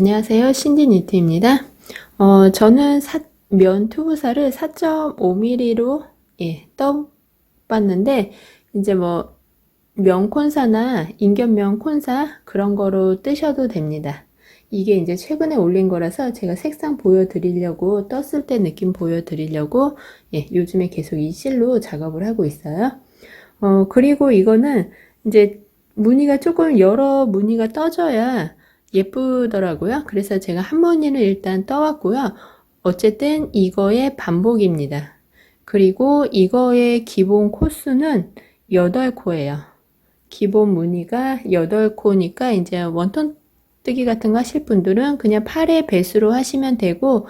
안녕하세요. 신디 니트입니다. 어, 저는 사, 면 투부사를 4.5mm로 예, 떠봤는데 이제 뭐 면콘사나 인견면 콘사 그런 거로 뜨셔도 됩니다. 이게 이제 최근에 올린 거라서 제가 색상 보여드리려고 떴을 때 느낌 보여드리려고 예, 요즘에 계속 이 실로 작업을 하고 있어요. 어, 그리고 이거는 이제 무늬가 조금 여러 무늬가 떠져야 예쁘더라고요. 그래서 제가 한 무늬를 일단 떠왔고요. 어쨌든 이거의 반복입니다. 그리고 이거의 기본 코수는 8코예요. 기본 무늬가 8코니까 이제 원톤 뜨기 같은 거 하실 분들은 그냥 8의 배수로 하시면 되고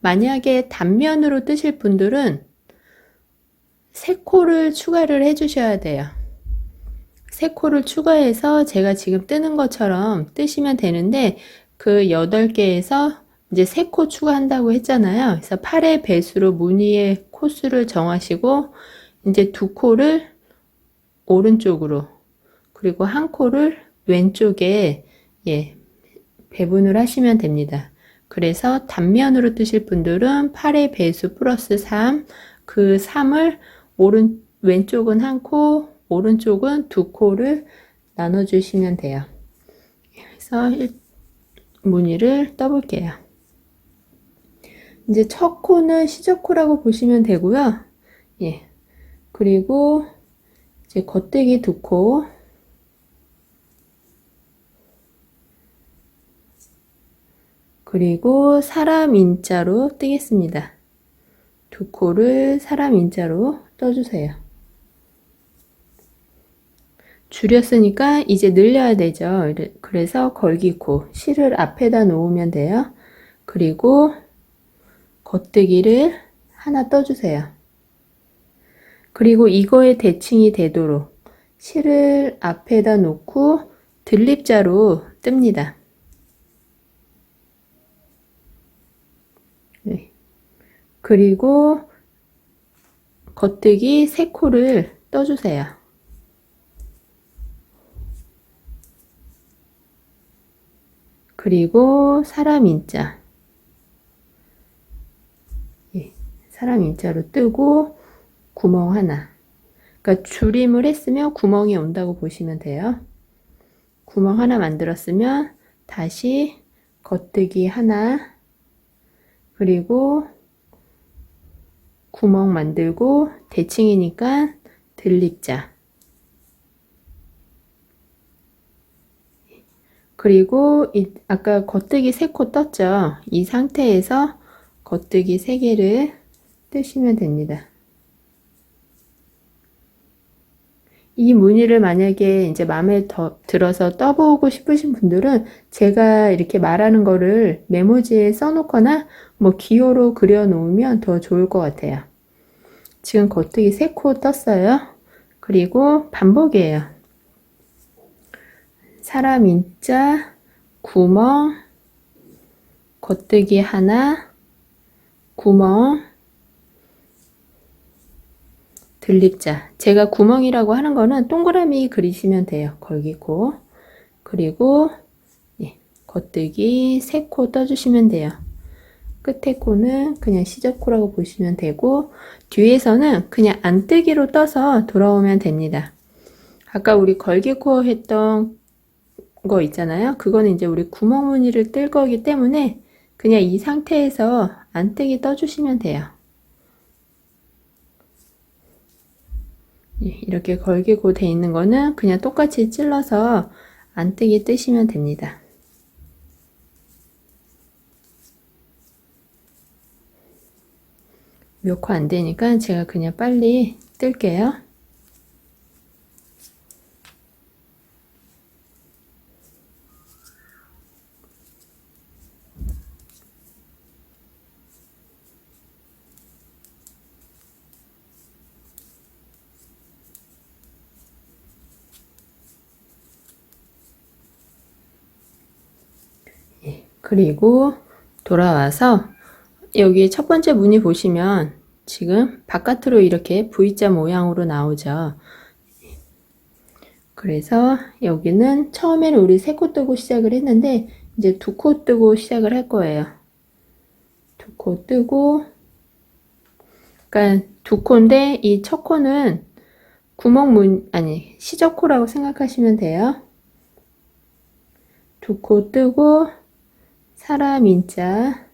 만약에 단면으로 뜨실 분들은 3코를 추가를 해 주셔야 돼요. 3코를 추가해서 제가 지금 뜨는 것처럼 뜨시면 되는데 그 8개에서 이제 3코 추가한다고 했잖아요. 그래서 8의 배수로 무늬의 코수를 정하시고 이제 두 코를 오른쪽으로 그리고 한 코를 왼쪽에 예, 배분을 하시면 됩니다. 그래서 단면으로 뜨실 분들은 8의 배수 플러스 3, 그 3을 오른, 왼쪽은 한 코, 오른쪽은 두 코를 나눠주시면 돼요. 그래서 일- 무늬를 떠볼게요. 이제 첫 코는 시저코라고 보시면 되고요. 예. 그리고 이제 겉뜨기 두 코, 그리고 사람 인자로 뜨겠습니다. 두 코를 사람 인자로 떠주세요. 줄였으니까 이제 늘려야 되죠. 그래서 걸기코, 실을 앞에다 놓으면 돼요. 그리고 겉뜨기를 하나 떠주세요. 그리고 이거에 대칭이 되도록 실을 앞에다 놓고 들립자로 뜹니다. 네. 그리고 겉뜨기 세 코를 떠주세요. 그리고 사람 인자. 예, 사람 인자로 뜨고 구멍 하나. 그러니까 줄임을 했으면 구멍이 온다고 보시면 돼요. 구멍 하나 만들었으면 다시 겉뜨기 하나 그리고 구멍 만들고 대칭이니까 들립자 그리고 이, 아까 겉뜨기 3코 떴죠 이 상태에서 겉뜨기 3개를 뜨시면 됩니다 이 무늬를 만약에 이제 마음에 더 들어서 떠보고 싶으신 분들은 제가 이렇게 말하는 거를 메모지에 써놓거나 뭐 기호로 그려 놓으면 더 좋을 것 같아요. 지금 겉뜨기 3코 떴어요. 그리고 반복이에요. 사람 인자, 구멍, 겉뜨기 하나, 구멍, 들립자. 제가 구멍이라고 하는 거는 동그라미 그리시면 돼요. 걸기코. 그리고 예, 겉뜨기 세 코 떠주시면 돼요. 끝에 코는 그냥 시접코라고 보시면 되고 뒤에서는 그냥 안뜨기로 떠서 돌아오면 됩니다. 아까 우리 걸기코 했던 거 있잖아요. 그거는 이제 우리 구멍 무늬를 뜰 거기 때문에 그냥 이 상태에서 안뜨기 떠주시면 돼요. 예, 이렇게 걸기고 돼 있는 거는 그냥 똑같이 찔러서 안뜨기 뜨시면 됩니다. 몇 코 안 되니까 제가 그냥 빨리 뜰게요. 그리고 돌아와서 여기 첫 번째 무늬 보시면 지금 바깥으로 이렇게 V자 모양으로 나오죠. 그래서 여기는 처음에는 우리 세 코 뜨고 시작을 했는데 이제 두 코 뜨고 시작을 할 거예요. 두 코 뜨고, 그러니까 두 코인데 이 첫 코는 구멍 문, 아니, 시접코라고 생각하시면 돼요. 두 코 뜨고, 사람 인자,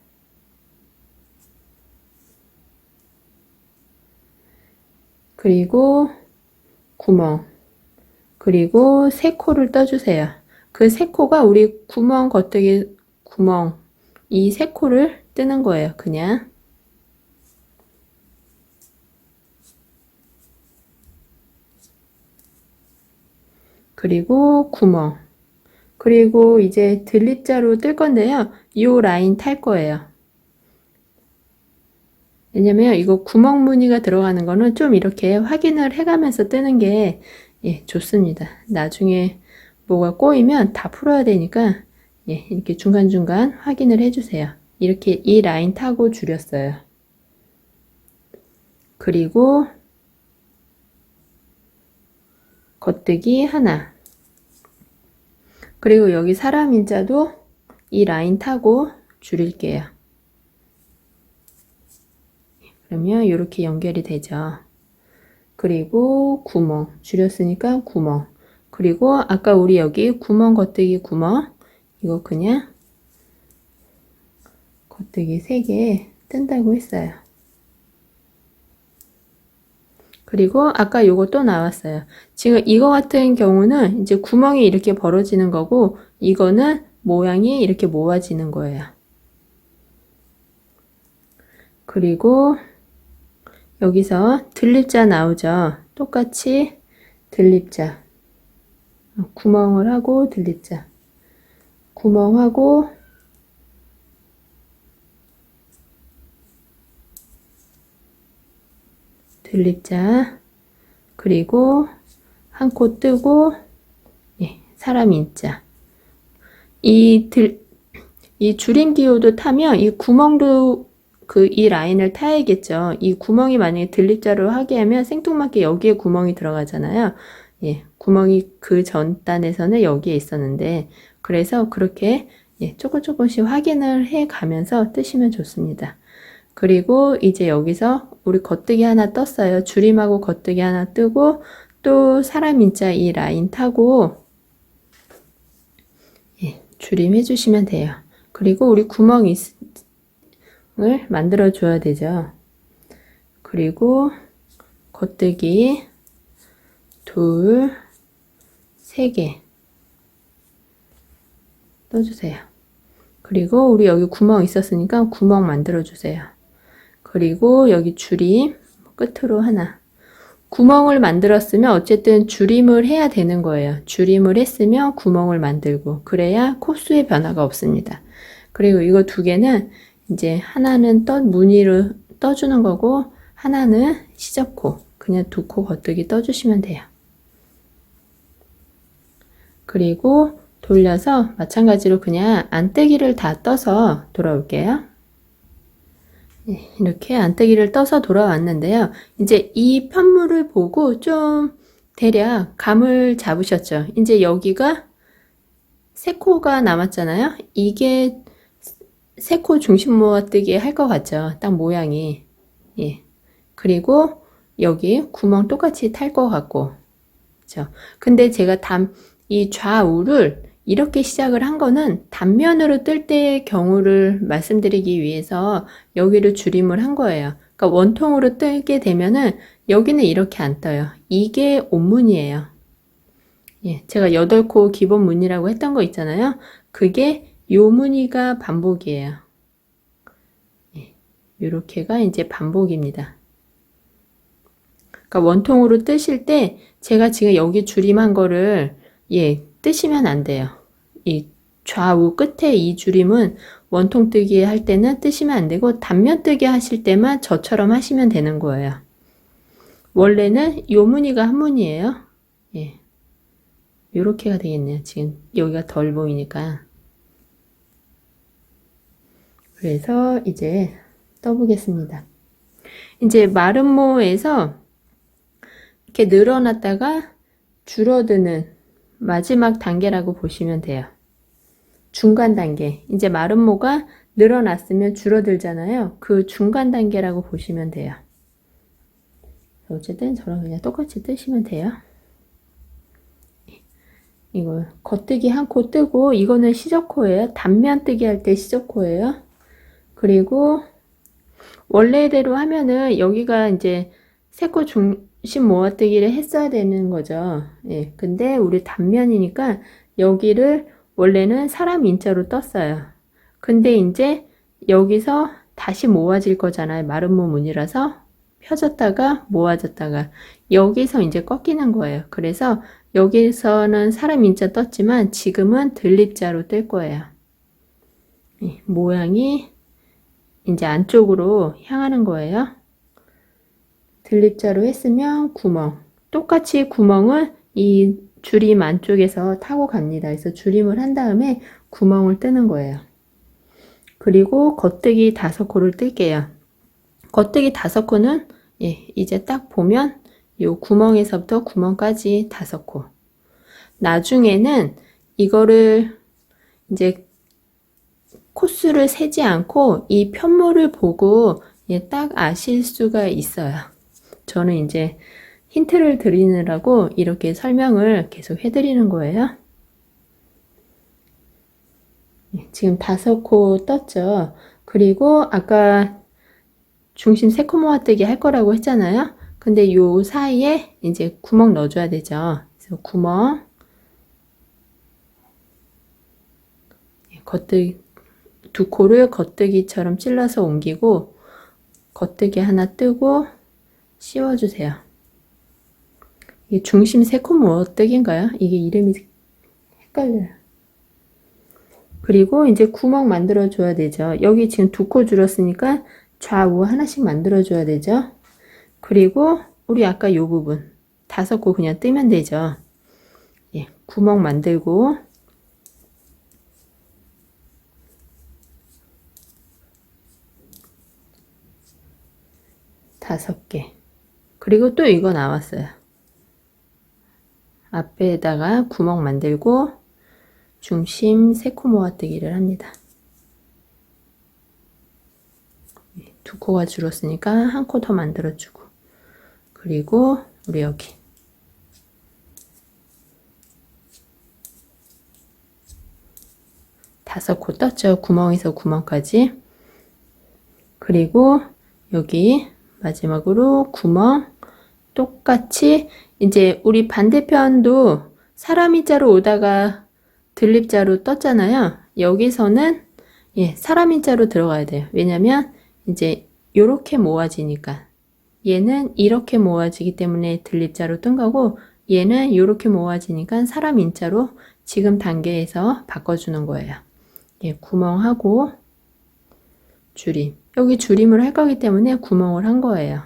그리고 구멍, 그리고 세 코를 떠주세요. 그 세 코가 우리 구멍 겉뜨기 구멍, 이 세 코를 뜨는 거예요, 그냥. 그리고 구멍. 그리고 이제 들립자로 뜰 건데요. 이 라인 탈 거예요. 왜냐면 이거 구멍 무늬가 들어가는 거는 좀 이렇게 확인을 해가면서 뜨는 게 예, 좋습니다. 나중에 뭐가 꼬이면 다 풀어야 되니까 예, 이렇게 중간중간 확인을 해주세요. 이렇게 이 라인 타고 줄였어요. 그리고 겉뜨기 하나. 그리고 여기 사람 인자도 이 라인 타고 줄일게요. 그러면 이렇게 연결이 되죠. 그리고 구멍 줄였으니까 구멍 그리고 아까 우리 여기 구멍 겉뜨기 구멍 이거 그냥 겉뜨기 3개 뜬다고 했어요. 그리고 아까 또 나왔어요. 지금 이거 같은 경우는 이제 구멍이 이렇게 벌어지는 거고 이거는 모양이 이렇게 모아지는 거예요. 그리고 여기서 들립자 나오죠. 똑같이 들립자. 구멍을 하고 들립자. 구멍하고 들립자. 그리고 한 코 뜨고 예, 사람 인자. 이 들, 이 줄임 기호도 타면 이 구멍도 그 이 라인을 타야겠죠. 이 구멍이 만약에 들립자로 하게 하면 생뚱맞게 여기에 구멍이 들어가잖아요. 예, 구멍이 그 전 단에서는 여기에 있었는데 그래서 그렇게 예, 조금 조금씩 확인을 해 가면서 뜨시면 좋습니다. 그리고 이제 여기서 우리 겉뜨기 하나 떴어요. 줄임하고 겉뜨기 하나 뜨고 또 사람 인자 이 라인 타고 예, 줄임 해주시면 돼요. 그리고 우리 구멍을 만들어 줘야 되죠. 그리고 겉뜨기 둘, 세 개 떠주세요. 그리고 우리 여기 구멍 있었으니까 구멍 만들어 주세요. 그리고 여기 줄임 끝으로 하나. 구멍을 만들었으면 어쨌든 줄임을 해야 되는 거예요. 줄임을 했으면 구멍을 만들고 그래야 코수의 변화가 없습니다. 그리고 이거 두 개는 이제 하나는 떠 무늬로 떠주는 거고 하나는 시접코 그냥 두 코 겉뜨기 떠주시면 돼요. 그리고 돌려서 마찬가지로 그냥 안뜨기를 다 떠서 돌아올게요. 네, 이렇게 안뜨기를 떠서 돌아왔는데요. 이제 이 편물을 보고 좀 대략 감을 잡으셨죠. 이제 여기가 세 코가 남았잖아요. 이게 세코 중심 모아뜨기 할 것 같죠. 딱 모양이. 예. 그리고 여기 구멍 똑같이 탈 것 같고. 그죠. 근데 제가 담, 이 좌우를 이렇게 시작을 한 거는 단면으로 뜰 때의 경우를 말씀드리기 위해서 여기를 줄임을 한 거예요. 그러니까 원통으로 뜨게 되면은 여기는 이렇게 안 떠요. 이게 온문이에요. 예, 제가 8코 기본 문이라고 했던 거 있잖아요. 그게 요 무늬가 반복이에요. 예, 요렇게가 이제 반복입니다. 그러니까 원통으로 뜨실 때 제가 지금 여기 줄임한 거를 예, 뜨시면 안 돼요. 이 좌우 끝에 이 줄임은 원통 뜨기 할 때는 뜨시면 안 되고 단면 뜨기 하실 때만 저처럼 하시면 되는 거예요. 원래는 요 무늬가 한 무늬예요. 예. 요렇게가 되겠네요. 지금 여기가 덜 보이니까. 그래서 이제 떠보겠습니다. 이제 마름모에서 이렇게 늘어났다가 줄어드는 마지막 단계라고 보시면 돼요. 중간 단계. 이제 마름모가 늘어났으면 줄어들잖아요. 그 중간 단계라고 보시면 돼요. 어쨌든 저랑 그냥 똑같이 뜨시면 돼요. 이거 겉뜨기 한 코 뜨고 이거는 시저코예요. 단면 뜨기 할 때 시저코예요. 그리고 원래대로 하면은 여기가 이제 세코 중심 모아뜨기를 했어야 되는 거죠. 예. 근데 우리 단면이니까 여기를 원래는 사람 인자로 떴어요. 근데 이제 여기서 다시 모아질 거잖아요. 마름모 문이라서 펴졌다가 모아졌다가 여기서 이제 꺾이는 거예요. 그래서 여기서는 사람 인자 떴지만 지금은 들립자로 뜰 거예요. 예, 모양이 이제 안쪽으로 향하는 거예요. 들립자로 했으면 구멍. 똑같이 구멍은 이 줄임 안쪽에서 타고 갑니다. 그래서 줄임을 한 다음에 구멍을 뜨는 거예요. 그리고 겉뜨기 다섯 코를 뜰게요. 겉뜨기 다섯 코는 예, 이제 딱 보면 요 구멍에서부터 구멍까지 다섯 코. 나중에는 이거를 이제 코수를 세지 않고 이 편모를 보고 예, 딱 아실 수가 있어요. 저는 이제 힌트를 드리느라고 이렇게 설명을 계속 해드리는 거예요. 예, 지금 다섯 코 떴죠. 그리고 아까 중심 세 코 모아뜨기 할 거라고 했잖아요. 근데 요 사이에 이제 구멍 넣어줘야 되죠. 그래서 구멍 예, 겉뜨기 두 코를 겉뜨기처럼 찔러서 옮기고 겉뜨기 하나 뜨고 씌워주세요. 이게 중심 세코 모아뜨기인가요? 이게 이름이 헷갈려요. 그리고 이제 구멍 만들어 줘야 되죠. 여기 지금 두 코 줄었으니까 좌우 하나씩 만들어 줘야 되죠. 그리고 우리 아까 요 부분 다섯 코 그냥 뜨면 되죠. 예, 구멍 만들고 다섯 개. 그리고 또 이거 나왔어요. 앞에다가 구멍 만들고 중심 세코 모아뜨기를 합니다. 두 코가 줄었으니까 한 코 더 만들어주고 그리고 우리 여기 다섯 코 떴죠. 구멍에서 구멍까지 그리고 여기 마지막으로 구멍 똑같이 이제 우리 반대편도 사람이 자로 오다가 들립 자로 떴잖아요. 여기서는 예, 사람인 자로 들어가야 돼요. 왜냐면 이제 이렇게 모아지니까 얘는 이렇게 모아지기 때문에 들립자로 뜬 거고 얘는 이렇게 모아지니까 사람 인자로 지금 단계에서 바꿔주는 거예요. 예, 구멍하고 줄임. 여기 줄임을 할 거기 때문에 구멍을 한 거예요.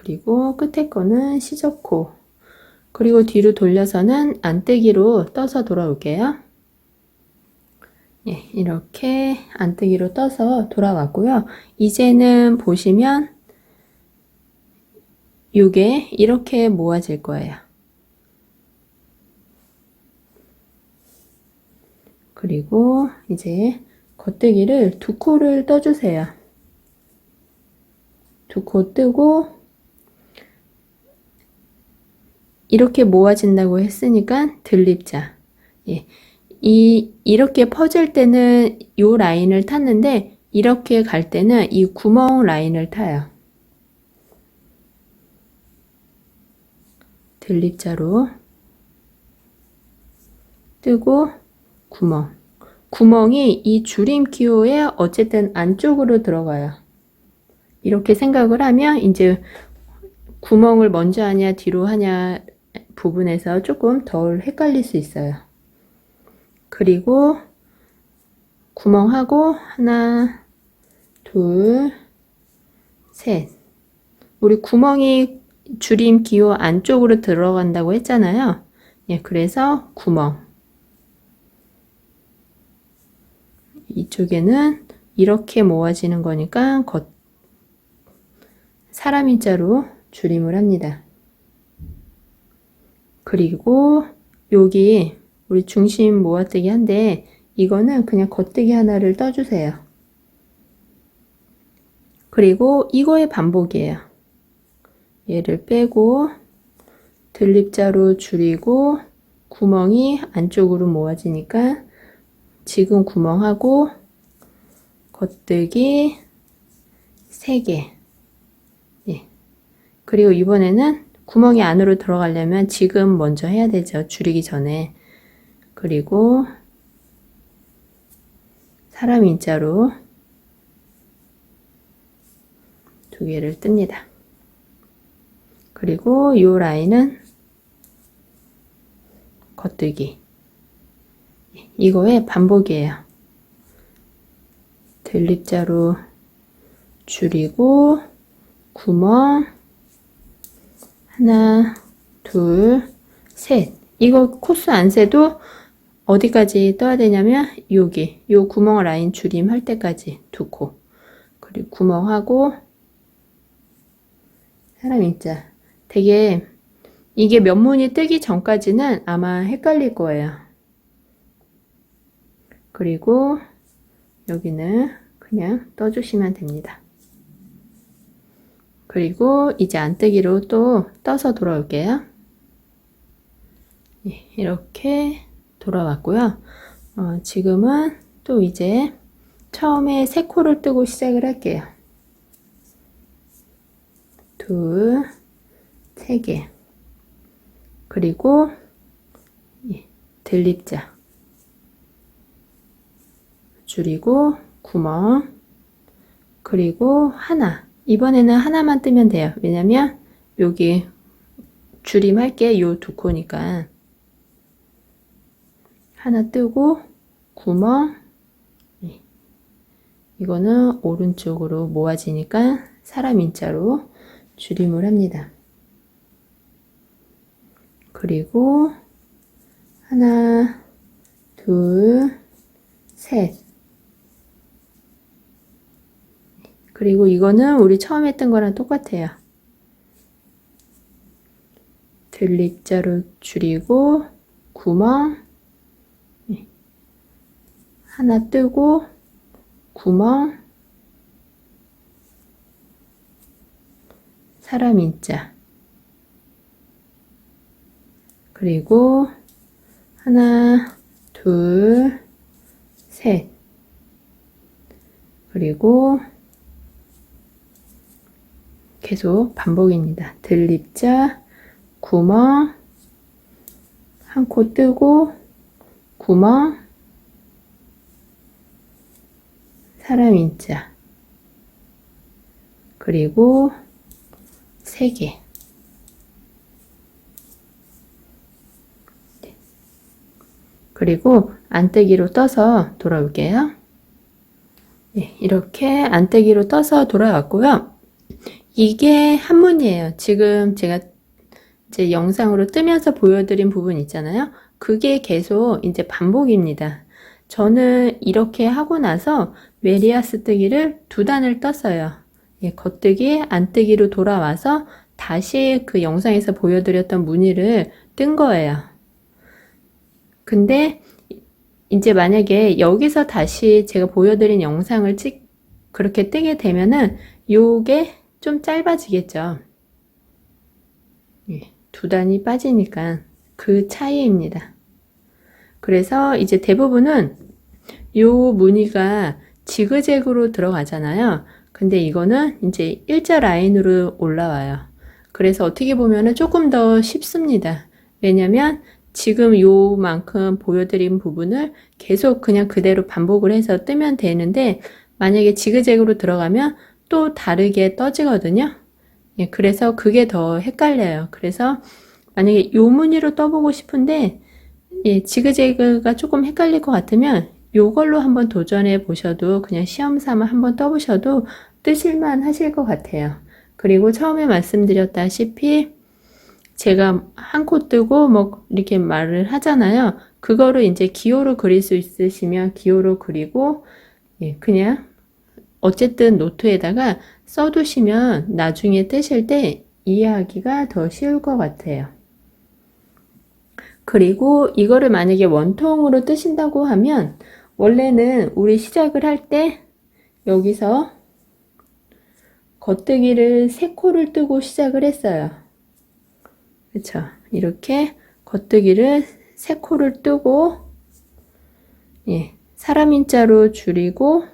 그리고 끝에 거는 시접코. 그리고 뒤로 돌려서는 안뜨기로 떠서 돌아올게요. 예, 이렇게 안뜨기로 떠서 돌아왔고요. 이제는 보시면 이게 이렇게 모아질 거예요. 그리고 이제 겉뜨기를 두 코를 떠주세요. 두 코 뜨고 이렇게 모아진다고 했으니까 들립자. 예. 이 이렇게 퍼질 때는 이 라인을 탔는데 이렇게 갈 때는 이 구멍 라인을 타요. 들립자로 뜨고 구멍. 구멍이 이 줄임 기호에 어쨌든 안쪽으로 들어가요. 이렇게 생각을 하면 이제 구멍을 먼저 하냐 뒤로 하냐 부분에서 조금 덜 헷갈릴 수 있어요. 그리고 구멍하고 하나, 둘, 셋. 우리 구멍이 줄임 기호 안쪽으로 들어간다고 했잖아요. 예, 그래서 구멍. 이쪽에는 이렇게 모아지는 거니까 겉 사람 인자로 줄임을 합니다. 그리고 여기 우리 중심 모아뜨기 한데 이거는 그냥 겉뜨기 하나를 떠주세요. 그리고 이거의 반복이에요. 얘를 빼고 들립자로 줄이고 구멍이 안쪽으로 모아지니까 지금 구멍하고 겉뜨기 3개 예. 그리고 이번에는 구멍이 안으로 들어가려면 지금 먼저 해야 되죠. 줄이기 전에 그리고 사람 인자로 두 개를 뜹니다. 그리고 이 라인은 겉뜨기. 이거의 반복이에요. 들립자로 줄이고 구멍 하나, 둘, 셋. 이거 코스 안 세도 어디까지 떠야 되냐면 여기 요 구멍 라인 줄임 할 때까지 두 코. 그리고 구멍하고 사람 인자. 되게 이게 면문이 뜨기 전까지는 아마 헷갈릴 거예요. 그리고 여기는 그냥 떠주시면 됩니다. 그리고 이제 안뜨기로 또 떠서 돌아올게요. 예, 이렇게 돌아왔고요. 어, 지금은 또 이제 처음에 세 코를 뜨고 시작을 할게요. 둘, 세 개. 그리고 예, 들립자. 줄이고 구멍. 그리고 하나. 이번에는 하나만 뜨면 돼요. 왜냐면 여기 줄임 할 게 요 두 코니까. 하나 뜨고 구멍. 예. 이거는 오른쪽으로 모아지니까 사람 인자로 줄임을 합니다. 그리고 하나, 둘, 셋. 그리고 이거는 우리 처음 했던 거랑 똑같아요. 들립자로 줄이고 구멍 네. 하나 뜨고 구멍 사람 인자 그리고 하나 둘 셋 그리고 계속 반복입니다. 들립자 구멍 한 코 뜨고 구멍 사람 인자 그리고 세 개. 그리고 안떼기로 떠서 돌아올게요. 네, 이렇게 안떼기로 떠서 돌아왔고요. 이게 한문이에요. 지금 제가 이제 영상으로 뜨면서 보여드린 부분 있잖아요. 그게 계속 이제 반복입니다. 저는 이렇게 하고 나서 메리아스 뜨기를 두 단을 떴어요. 예, 겉뜨기, 안뜨기로 돌아와서 다시 그 영상에서 보여드렸던 무늬를 뜬 거예요. 근데 이제 만약에 여기서 다시 제가 보여드린 영상을 찍, 그렇게 뜨게 되면은 요게 좀 짧아지겠죠. 예, 두 단이 빠지니까 그 차이입니다. 그래서 이제 대부분은 요 무늬가 지그재그로 들어가잖아요. 근데 이거는 이제 일자 라인으로 올라와요. 그래서 어떻게 보면은 조금 더 쉽습니다. 왜냐면 지금 요만큼 보여드린 부분을 계속 그냥 그대로 반복을 해서 뜨면 되는데 만약에 지그재그로 들어가면 또 다르게 떠지거든요. 예, 그래서 그게 더 헷갈려요. 그래서 만약에 요 무늬로 떠보고 싶은데 예, 지그재그가 조금 헷갈릴 것 같으면 요걸로 한번 도전해 보셔도 그냥 시험 삼아 한번 떠보셔도 뜨실만 하실 것 같아요. 그리고 처음에 말씀드렸다시피 제가 한 코 뜨고 뭐 이렇게 말을 하잖아요. 그거를 이제 기호로 그릴 수 있으시면 기호로 그리고 예, 그냥 어쨌든 노트에다가 써두시면 나중에 뜨실 때 이해하기가 더 쉬울 것 같아요. 그리고 이거를 만약에 원통으로 뜨신다고 하면 원래는 우리 시작을 할 때 여기서 겉뜨기를 세 코를 뜨고 시작을 했어요. 그쵸? 이렇게 겉뜨기를 세 코를 뜨고 예, 사람 인자로 줄이고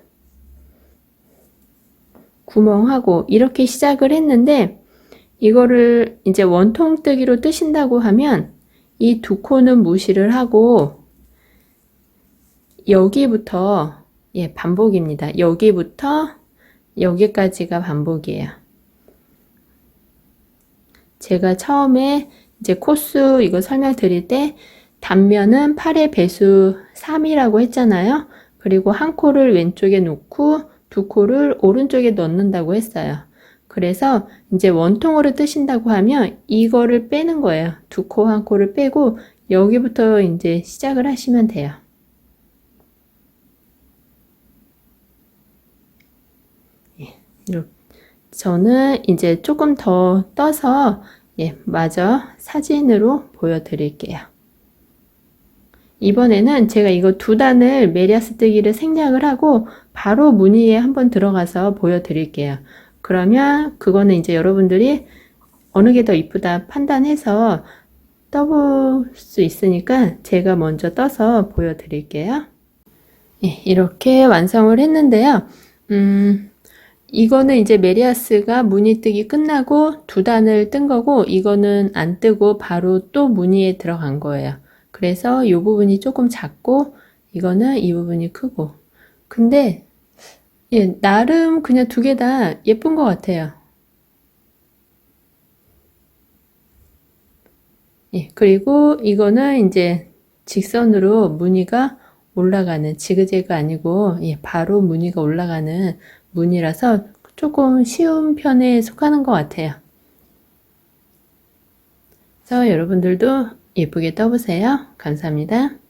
구멍하고 이렇게 시작을 했는데 이거를 이제 원통 뜨기로 뜨신다고 하면 이 두 코는 무시를 하고 여기부터 예, 반복입니다. 여기부터 여기까지가 반복이에요. 제가 처음에 이제 코스 이거 설명드릴 때 단면은 8의 배수 3이라고 했잖아요. 그리고 한 코를 왼쪽에 놓고 두 코를 오른쪽에 넣는다고 했어요. 그래서 이제 원통으로 뜨신다고 하면 이거를 빼는 거예요. 두 코 한 코를 빼고 여기부터 이제 시작을 하시면 돼요. 예. 저는 이제 조금 더 떠서 예, 마저 사진으로 보여드릴게요. 이번에는 제가 이거 두 단을 메리아스 뜨기를 생략을 하고 바로 무늬에 한번 들어가서 보여드릴게요. 그러면 그거는 이제 여러분들이 어느 게 더 이쁘다 판단해서 떠볼 수 있으니까 제가 먼저 떠서 보여드릴게요. 예, 이렇게 완성을 했는데요. 음, 이거는 이제 메리아스가 무늬 뜨기 끝나고 두 단을 뜬 거고 이거는 안 뜨고 바로 또 무늬에 들어간 거예요. 그래서 이 부분이 조금 작고 이거는 이 부분이 크고 근데 예, 나름 그냥 두 개 다 예쁜 것 같아요. 예, 그리고 이거는 이제 직선으로 무늬가 올라가는 지그재그 아니고 예, 바로 무늬가 올라가는 무늬라서 조금 쉬운 편에 속하는 것 같아요. 그래서 여러분들도 예쁘게 떠보세요. 감사합니다.